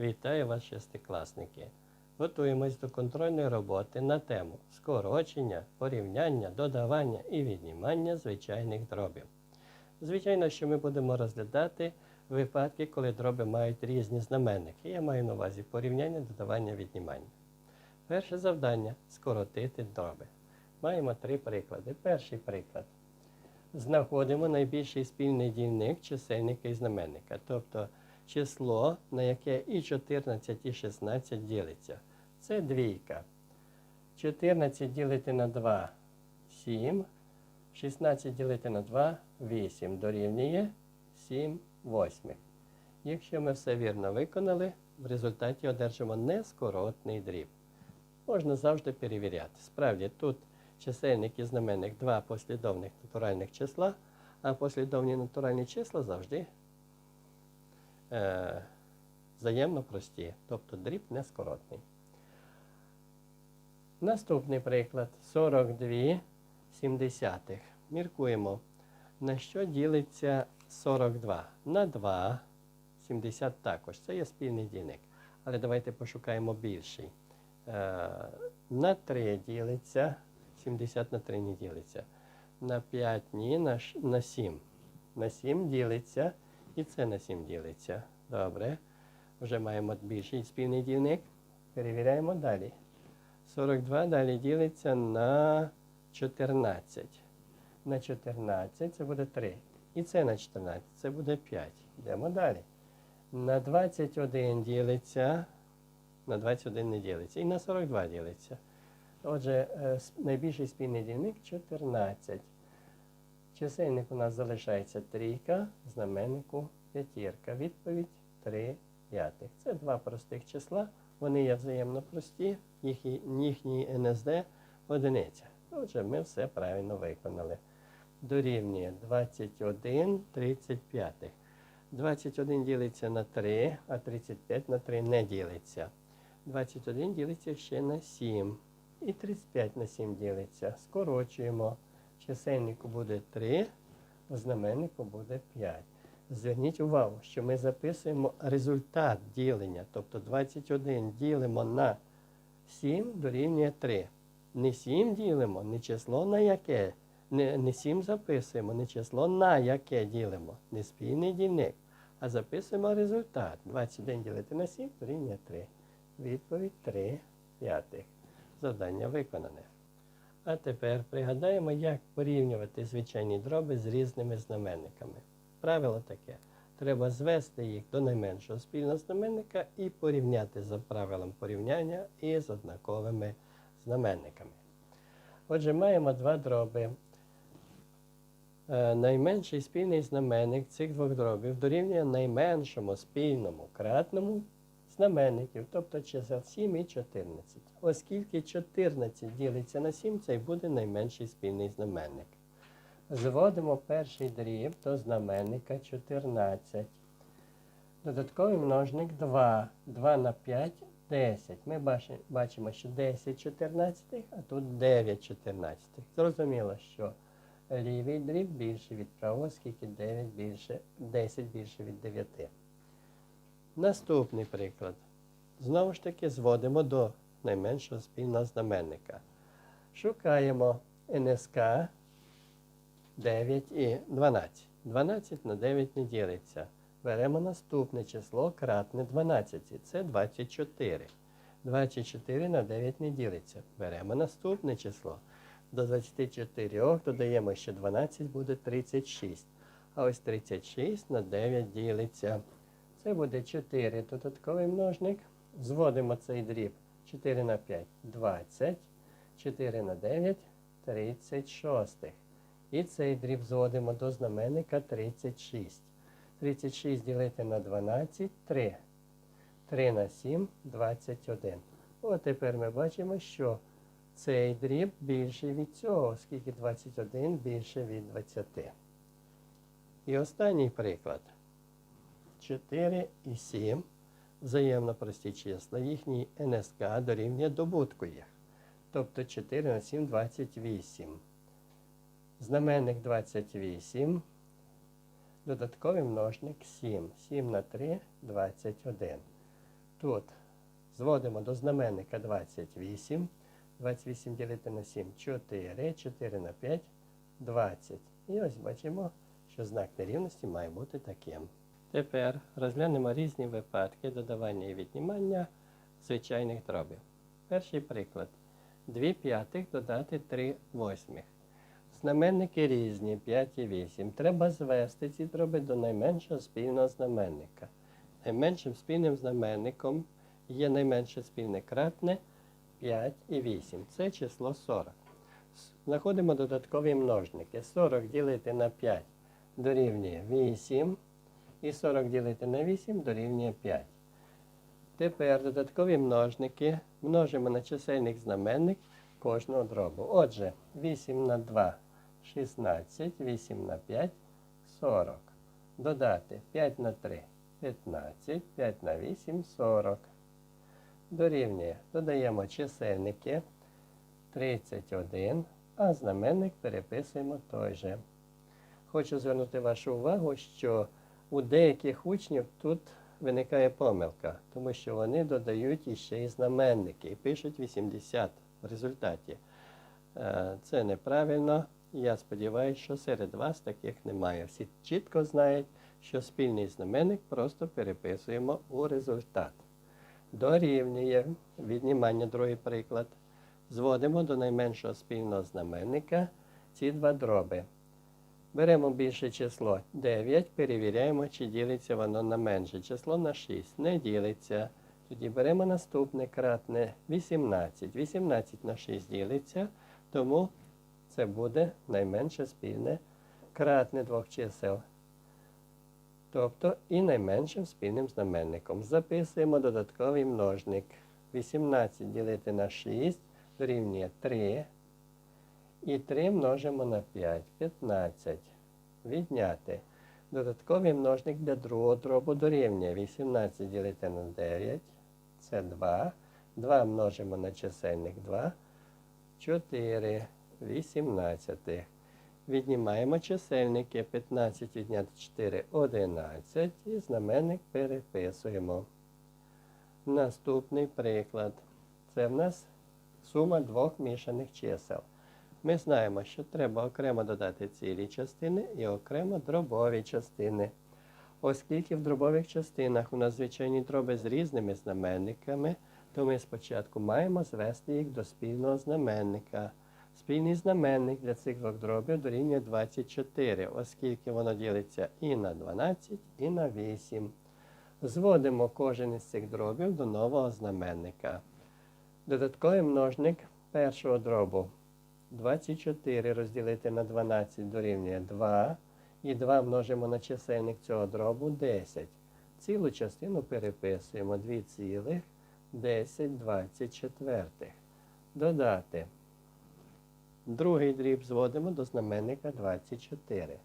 Вітаю вас, шестикласники! Готуємось до контрольної роботи на тему скорочення, порівняння, додавання і віднімання звичайних дробів. Звичайно, що ми будемо розглядати випадки, коли дроби мають різні знаменники. Я маю на увазі порівняння, додавання, віднімання. Перше завдання скоротити дроби. Маємо три приклади. Перший приклад. Знаходимо найбільший спільний дільник чисельника і знаменника, тобто число, на яке і 14, і 16 ділиться. Це двійка. 14 ділити на 2 7. 16 ділити на 2 8 дорівнює 7 восьмих. Якщо ми все вірно виконали, в результаті одержимо нескоротний дріб. Можна завжди перевіряти. Справді, тут чисельник і знаменник два послідовних натуральних числа, а послідовні натуральні числа завжди е, взаємно прості, тобто дріб нескоротний. Наступний приклад 42 сімдесятих. Міркуємо, на що ділиться 42? На 2, 70 також. Це є спільний дільник. Але давайте пошукаємо більший. Е, на 3 ділиться, 70 на 3 не ділиться. На 5 ні, на 7. На 7 ділиться і це на 7 ділиться. Добре. Вже маємо більший спільний дільник. Перевіряємо далі. 42 далі ділиться на 14. На 14 це буде 3. І це на 14, це буде 5. Йдемо далі. На 21 ділиться, на 21 не ділиться. І на 42 ділиться. Отже, е, найбільший спільний дільник 14. Чисельник у нас залишається трійка, знаменнику п'ятірка. Відповідь 3 п'ятих. Це два простих числа. Вони є взаємно прості, їхній, НСД одиниця. Отже, ми все правильно виконали. Дорівнює 21 35. 21 ділиться на 3, а 35 на 3 не ділиться. 21 ділиться ще на 7. І 35 на 7 ділиться. Скорочуємо. Чисельнику буде 3, у знаменнику буде 5. Зверніть увагу, що ми записуємо результат ділення. Тобто 21 ділимо на 7 дорівнює 3. Не 7 ділимо, не число на яке. Не, не 7 записуємо, не число на яке ділимо, не спільний дільник. А записуємо результат. 21 ділити на 7 дорівнює 3. Відповідь 3 п'ятих. Завдання виконане. А тепер пригадаємо, як порівнювати звичайні дроби з різними знаменниками. Правило таке. Треба звести їх до найменшого спільного знаменника і порівняти за правилом порівняння із однаковими знаменниками. Отже, маємо два дроби. Е, Найменший спільний знаменник цих двох дробів дорівнює найменшому спільному кратному знаменників, тобто чисел 7 і 14. Оскільки 14 ділиться на 7, це й буде найменший спільний знаменник. Зводимо перший дріб до знаменника 14. Додатковий множник 2. 2 на 5 10. Ми бачимо, що 10 14, а тут 9 14. Зрозуміло, що лівий дріб більший від правого, оскільки 9 більше, 10 більше від 9. Наступний приклад. Знову ж таки зводимо до найменшого спільного знаменника. Шукаємо НСК 9 і 12. 12 на 9 не ділиться. Беремо наступне число кратне 12. Це 24. 24 на 9 не ділиться. Беремо наступне число. До 24 додаємо ще 12, буде 36. А ось 36 на 9 ділиться. Це буде 4 додатковий множник. Зводимо цей дріб. 4 на 5 20. 4 на 9 36. І цей дріб зводимо до знаменника 36. 36 ділити на 12 3. 3 на 7 21. От тепер ми бачимо, що цей дріб більший від цього, оскільки 21 більше від 20. І останній приклад. 4 і 7 взаємно прості числа. Їхній НСК дорівнює добутку їх. Тобто 4 на 7 28. Знаменник 28. Додатковий множник 7. 7 на 3 21. Тут зводимо до знаменника 28. 28 ділити на 7 4. 4 на 5 20. І ось бачимо, що знак нерівності має бути таким. Тепер розглянемо різні випадки додавання і віднімання звичайних дробів. Перший приклад. 2 п'ятих додати 3 восьмих. Знаменники різні 5 і 8. Треба звести ці дроби до найменшого спільного знаменника. Найменшим спільним знаменником є найменше спільне кратне 5 і 8. Це число 40. Знаходимо додаткові множники. 40 ділити на 5 дорівнює 8. І 40 ділити на 8 дорівнює 5. Тепер додаткові множники множимо на чисельник знаменник кожного дробу. Отже, 8 на 2 16, 8 на 5 40. Додати 5 на 3 15, 5 на 8 40. Дорівнює. Додаємо чисельники 31, а знаменник переписуємо той же. Хочу звернути вашу увагу, що у деяких учнів тут виникає помилка, тому що вони додають іще і знаменники і пишуть 80 в результаті. Е, Це неправильно. Я сподіваюся, що серед вас таких немає. Всі чітко знають, що спільний знаменник просто переписуємо у результат. Дорівнює віднімання другий приклад. Зводимо до найменшого спільного знаменника ці два дроби. Беремо більше число 9, перевіряємо, чи ділиться воно на менше. Число на 6 не ділиться. Тоді беремо наступне кратне 18. 18 на 6 ділиться, тому це буде найменше спільне кратне двох чисел. Тобто і найменшим спільним знаменником. Записуємо додатковий множник. 18 ділити на 6 дорівнює 3. І 3 множимо на 5. 15. Відняти. Додатковий множник для другого дробу дорівнює 18 ділити на 9. Це 2. 2 множимо на чисельник 2. 4. 18. Віднімаємо чисельники. 15 відняти 4 11. І знаменник переписуємо. Наступний приклад. Це в нас сума двох мішаних чисел. Ми знаємо, що треба окремо додати цілі частини і окремо дробові частини. Оскільки в дробових частинах у нас звичайні дроби з різними знаменниками, то ми спочатку маємо звести їх до спільного знаменника. Спільний знаменник для цих двох дробів дорівнює 24, оскільки воно ділиться і на 12, і на 8. Зводимо кожен із цих дробів до нового знаменника. Додатковий множник першого дробу 24 розділити на 12 дорівнює 2. І 2 множимо на чисельник цього дробу 10. Цілу частину переписуємо 2 цілих 10 24. Додати. Другий дріб зводимо до знаменника 24.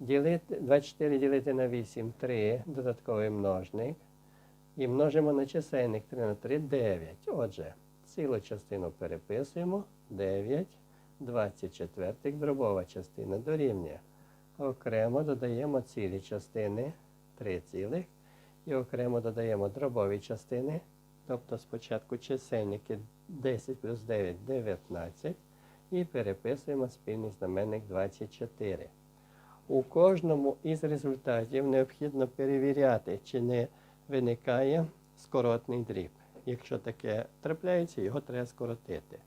Ділити, 24 ділити на 8 3, додатковий множник. І множимо на чисельник 3 на 3 9. Отже, цілу частину переписуємо 9, 24 дробова частина дорівнює. Окремо додаємо цілі частини 3 цілих. І окремо додаємо дробові частини. Тобто спочатку чисельники 10 плюс 9 19. І переписуємо спільний знаменник 24. У кожному із результатів необхідно перевіряти, чи не виникає скоротний дріб. Якщо таке трапляється, його треба скоротити.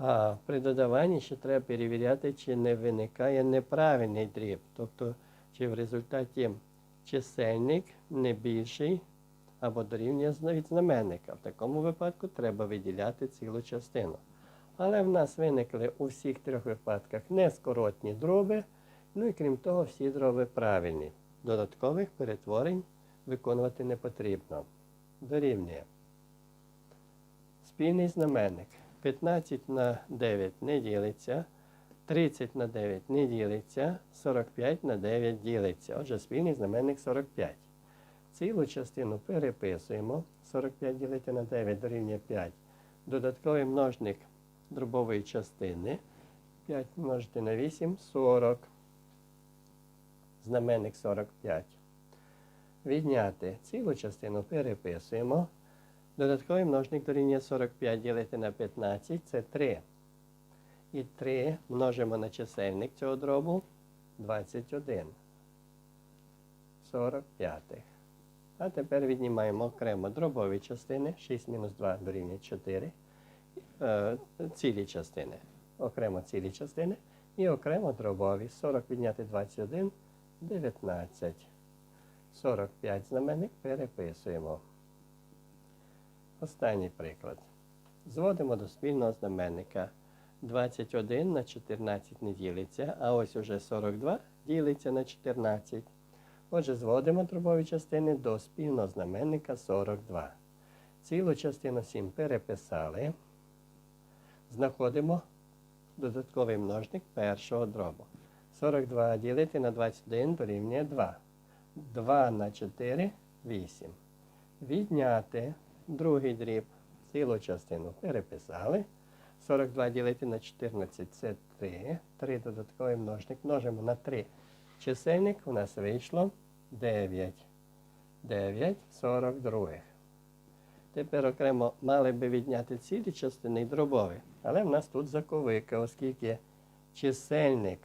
А при додаванні ще треба перевіряти, чи не виникає неправильний дріб. Тобто, чи в результаті чисельник не більший або дорівнює від знаменника. В такому випадку треба виділяти цілу частину. Але в нас виникли у всіх трьох випадках нескоротні дроби, ну і крім того, всі дроби правильні. Додаткових перетворень виконувати не потрібно. Дорівнює. Спільний знаменник. 15 на 9 не ділиться, 30 на 9 не ділиться, 45 на 9 ділиться. Отже, спільний знаменник 45. Цілу частину переписуємо. 45 ділити на 9 дорівнює 5. Додатковий множник дробової частини. 5 множити на 8 40. Знаменник 45. відняти цілу частину переписуємо. Додатковий множник дорівнює 45 ділити на 15 це 3. І 3 множимо на чисельник цього дробу 21. 45. А тепер віднімаємо окремо дробові частини. 6 мінус 2 дорівнює 4. Е, цілі частини. Окремо цілі частини. І окремо дробові. 40 відняти 21 19. 45 знаменник переписуємо. Останній приклад. Зводимо до спільного знаменника. 21 на 14 не ділиться, а ось уже 42 ділиться на 14. Отже, зводимо дробові частини до спільного знаменника 42. Цілу частину 7 переписали. Знаходимо додатковий множник першого дробу. 42 ділити на 21 дорівнює 2. 2 на 4 8. Відняти другий дріб. Цілу частину переписали. 42 ділити на 14 це 3. 3 додатковий множник. Множимо на 3. Чисельник у нас вийшло 9. 9 42. Тепер окремо мали би відняти цілі частини і дробові. Але в нас тут заковика, оскільки чисельник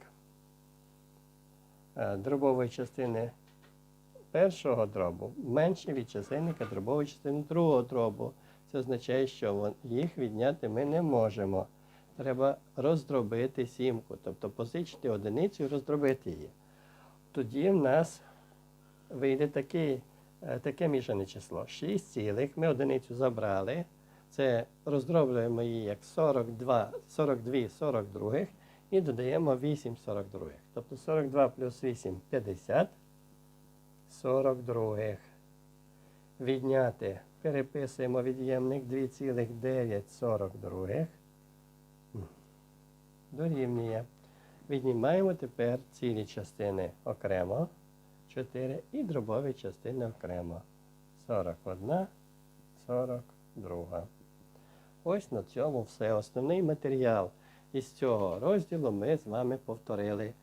е, дробової частини першого дробу менший від чисельника дробової частини другого дробу. Це означає, що їх відняти ми не можемо. Треба роздробити сімку, тобто позичити одиницю і роздробити її. Тоді в нас вийде такий, е, таке мішане число. 6 цілих. Ми одиницю забрали. Це роздроблюємо її як 42, 42 42 і додаємо 8 42. Тобто 42 плюс 8 50. 42. Відняти. Переписуємо від'ємник 2,942. Дорівнює. Віднімаємо тепер цілі частини окремо. 4 і дробові частини окремо. 41, 42. Ось на цьому все. Основний матеріал із цього розділу ми з вами повторили.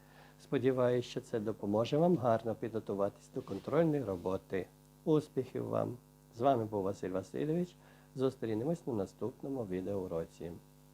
Сподіваюсь, що це допоможе вам гарно підготуватись до контрольної роботи. Успіхів вам! З вами був Василь Васильович. Зустрінемось на наступному відеоуроці.